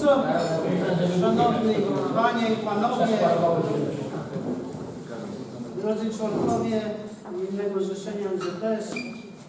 co? Szanowni Panie i Panowie, drodzy członkowie Gminnego Zrzeszenia MZS,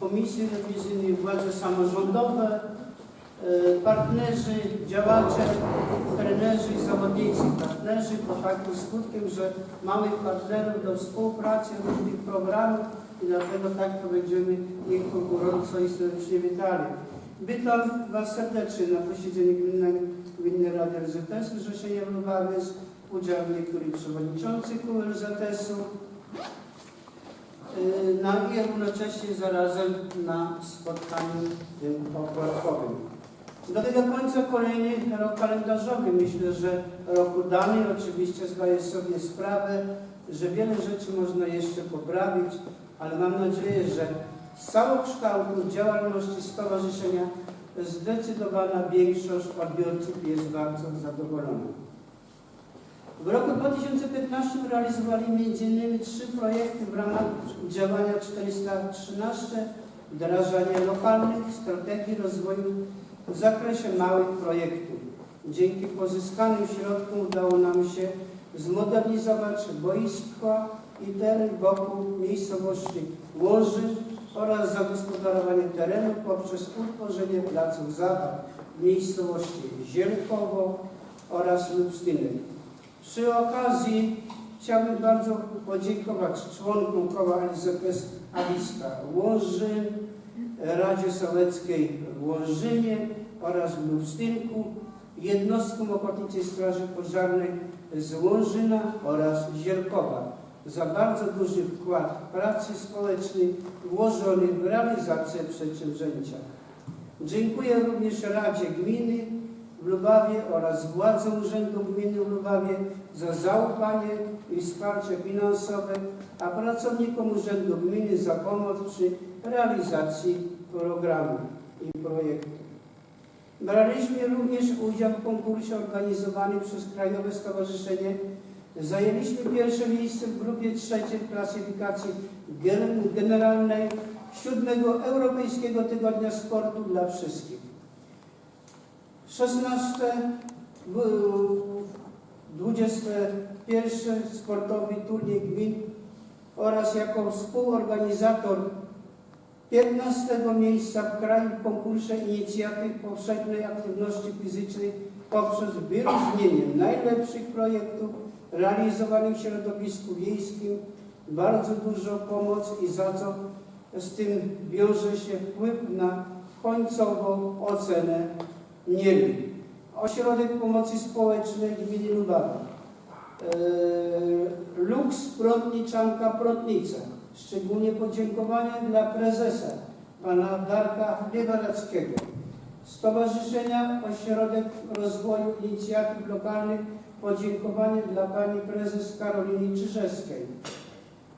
Komisji Rewizyjnej, władze samorządowe, e, partnerzy, działacze, trenerzy i zawodnicy. Partnerzy to takim skutkiem, że mamy partnerów do współpracy różnych programów i dlatego tak to będziemy ich gorąco i serdecznie witali. Witam Was serdecznie na posiedzeniu Gminnej, Gminnej Rady RZS-u Zrzeszenia Lubawiec, udział niektórych przewodniczących kół RZS-u, Yy, na i równocześnie zarazem na spotkaniu tym opłatkowym. Dobiega końca kolejny rok kalendarzowy. Myślę, że rok udany. Oczywiście zdaję sobie sprawę, że wiele rzeczy można jeszcze poprawić, ale mam nadzieję, że z całokształtu działalności stowarzyszenia zdecydowana większość odbiorców jest bardzo zadowolona. W roku 2015 realizowali m.in. trzy projekty w ramach działania 413 wdrażania lokalnych strategii rozwoju w zakresie małych projektów. Dzięki pozyskanym środkom udało nam się zmodernizować boisko i teren wokół miejscowości Łoży oraz zagospodarowanie terenu poprzez utworzenie placów zabaw w miejscowości Zielkowo oraz Lubstynek. Przy okazji chciałbym bardzo podziękować członkom koła LZS Aliska Łożyn, Radzie Sołeckiej w Łożynie oraz w Lubstynku, jednostkom Ochotniczej Straży Pożarnej z Łożyna oraz Zielkowa za bardzo duży wkład pracy społecznej włożony w realizację przedsięwzięcia. Dziękuję również Radzie Gminy w Lubawie oraz władzom Urzędu Gminy w Lubawie za zaufanie i wsparcie finansowe, a pracownikom Urzędu Gminy za pomoc przy realizacji programu i projektu. Braliśmy również udział w konkursie organizowanym przez Krajowe Stowarzyszenie. Zajęliśmy pierwsze miejsce w grupie trzeciej w klasyfikacji gen- generalnej siódmego Europejskiego Tygodnia Sportu dla Wszystkich. 16 w- 21 sportowy turniej gmin oraz jako współorganizator 15 miejsca w kraju w konkursie inicjatyw powszechnej aktywności fizycznej poprzez wyróżnienie najlepszych projektów realizowanych w środowisku wiejskim. Bardzo dużo pomoc i za co z tym wiąże się wpływ na końcową ocenę mieli. Ośrodek Pomocy Społecznej gminy Lubawa. Eee, Lux Prądniczanka Prądnica. Szczególnie podziękowania dla prezesa, pana Darka Liewarackiego. Stowarzyszenia Ośrodek Rozwoju Inicjatyw Lokalnych. Podziękowanie dla pani prezes Karoliny Czyżewskiej.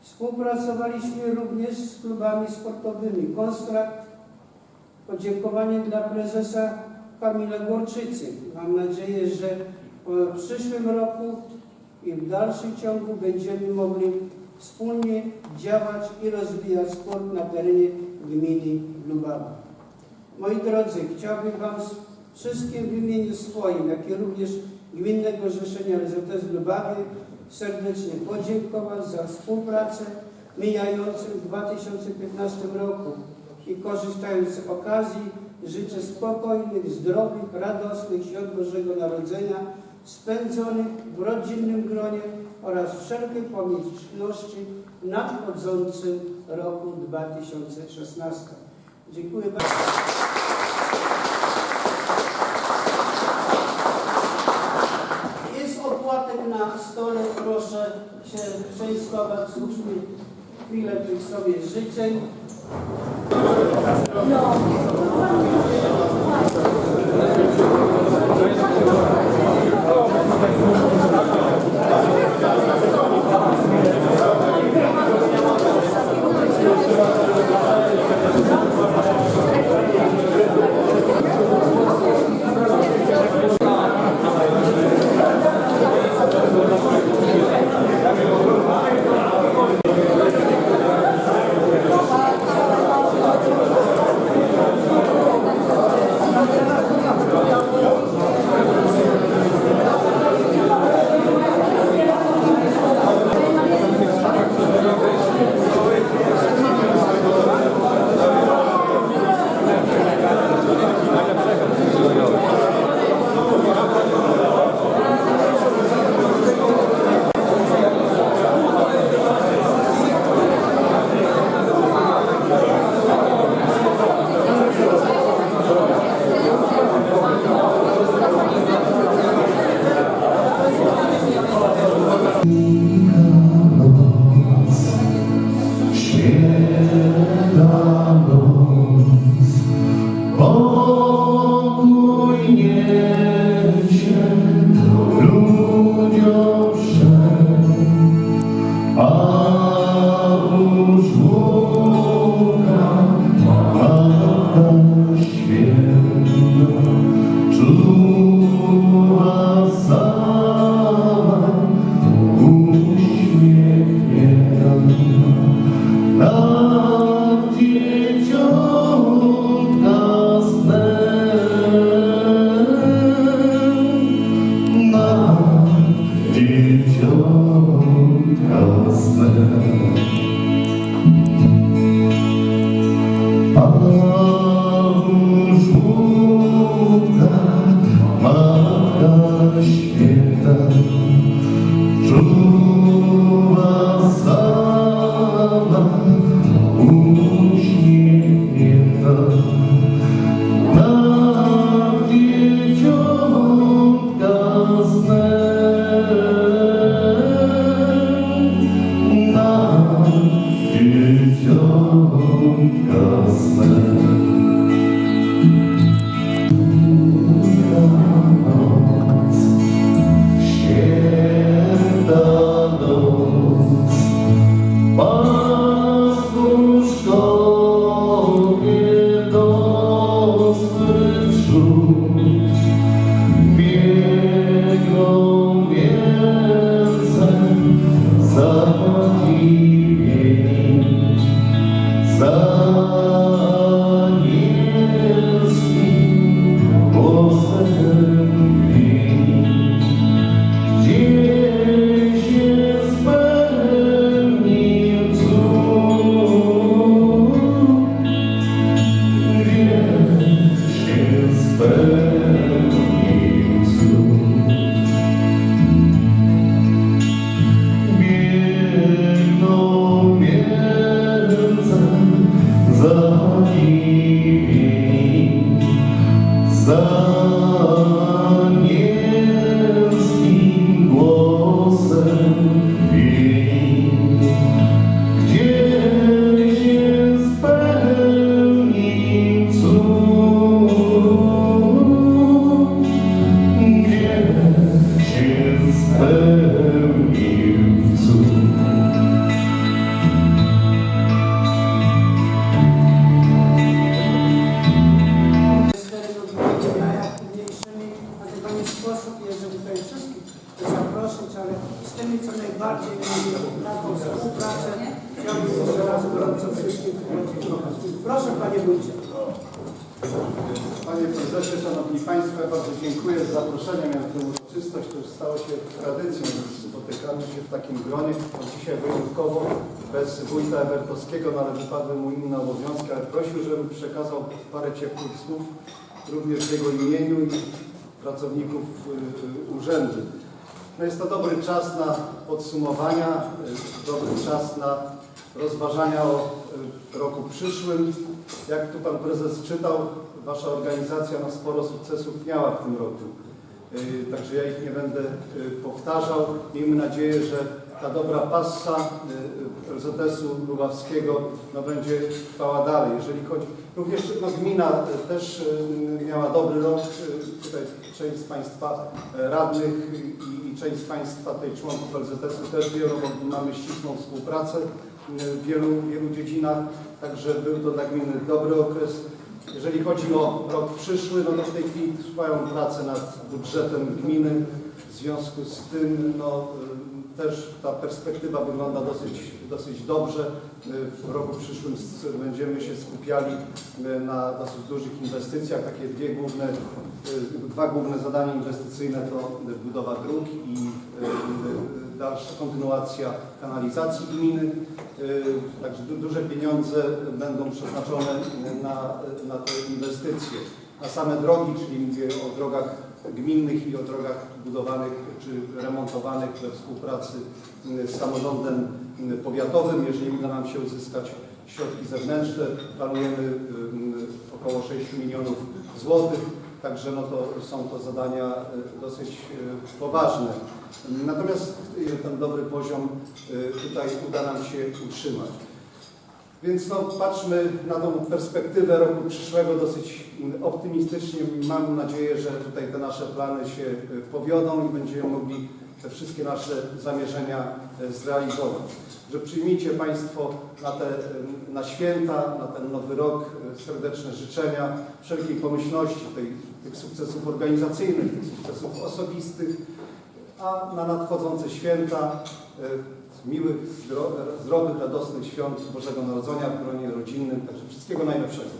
Współpracowaliśmy również z klubami sportowymi. Konstrakt Podziękowanie dla prezesa Kamila Gorczycy. Mam nadzieję, że w przyszłym roku i w dalszym ciągu będziemy mogli wspólnie działać i rozwijać sport na terenie gminy Lubawa. Moi drodzy, chciałbym Wam wszystkim w imieniu swoim, jak i również Gminnego Zrzeszenia LZS w Lubawie serdecznie podziękować za współpracę w 2015 roku i korzystając z okazji życzę spokojnych, zdrowych, radosnych świąt Bożego Narodzenia spędzonych w rodzinnym gronie oraz wszelkiej pomyślności w nadchodzącym roku 2016. Dziękuję bardzo. Tych sobie życzeń. niesie First ja bardzo dziękuję za zaproszenie na tę uroczystość. To już stało się tradycją, spotykamy się w takim gronie. Od dzisiaj wyjątkowo bez wójta Ewertowskiego, no ale wypadły mu inne obowiązki, ale prosił, żebym przekazał parę ciepłych słów również w jego imieniu i pracowników y, y, urzędu. No jest to dobry czas na podsumowania, y, dobry czas na rozważania o y, roku przyszłym. Jak tu Pan Prezes czytał, Wasza organizacja no, sporo sukcesów miała w tym roku. Y, Także ja ich nie będę y, powtarzał. Miejmy nadzieję, że ta dobra passa LZS-u Lubawskiego no, będzie trwała dalej. Jeżeli chodzi, również no, gmina też miała dobry rok. Tutaj część z Państwa radnych i, i część z Państwa tej członków LZS-u też wie, no, bo mamy ścisłą współpracę w wielu, wielu dziedzinach. Także był to dla gminy dobry okres. Jeżeli chodzi o rok przyszły, no to w tej chwili trwają prace nad budżetem gminy. W związku z tym no, y, też ta perspektywa wygląda dosyć, dosyć dobrze. W roku przyszłym będziemy się skupiali y, na dosyć dużych inwestycjach. Takie dwie główne, y, dwa główne zadania inwestycyjne to budowa dróg i dalsza kontynuacja kanalizacji gminy. Y, Także du- duże pieniądze będą przeznaczone na, na te inwestycje. Na same drogi, czyli mówię o drogach gminnych i o drogach budowanych czy remontowanych we współpracy y, z samorządem y, powiatowym. Jeżeli uda nam się uzyskać środki zewnętrzne, planujemy około 6 milionów złotych. Także no to są to zadania dosyć poważne. Natomiast y, ten dobry poziom y, tutaj uda nam się utrzymać. Więc no, patrzmy na tą perspektywę roku przyszłego dosyć optymistycznie. Mam nadzieję, że tutaj te nasze plany się y, powiodą i będziemy mogli te wszystkie nasze zamierzenia zrealizować. Że przyjmijcie Państwo na, te, na święta, na ten nowy rok serdeczne życzenia, wszelkiej pomyślności, tej, tych sukcesów organizacyjnych, tych sukcesów osobistych, a na nadchodzące święta y, miłych, zdro, zdrowych, radosnych świąt Bożego Narodzenia w gronie rodzinnym. Także wszystkiego najlepszego.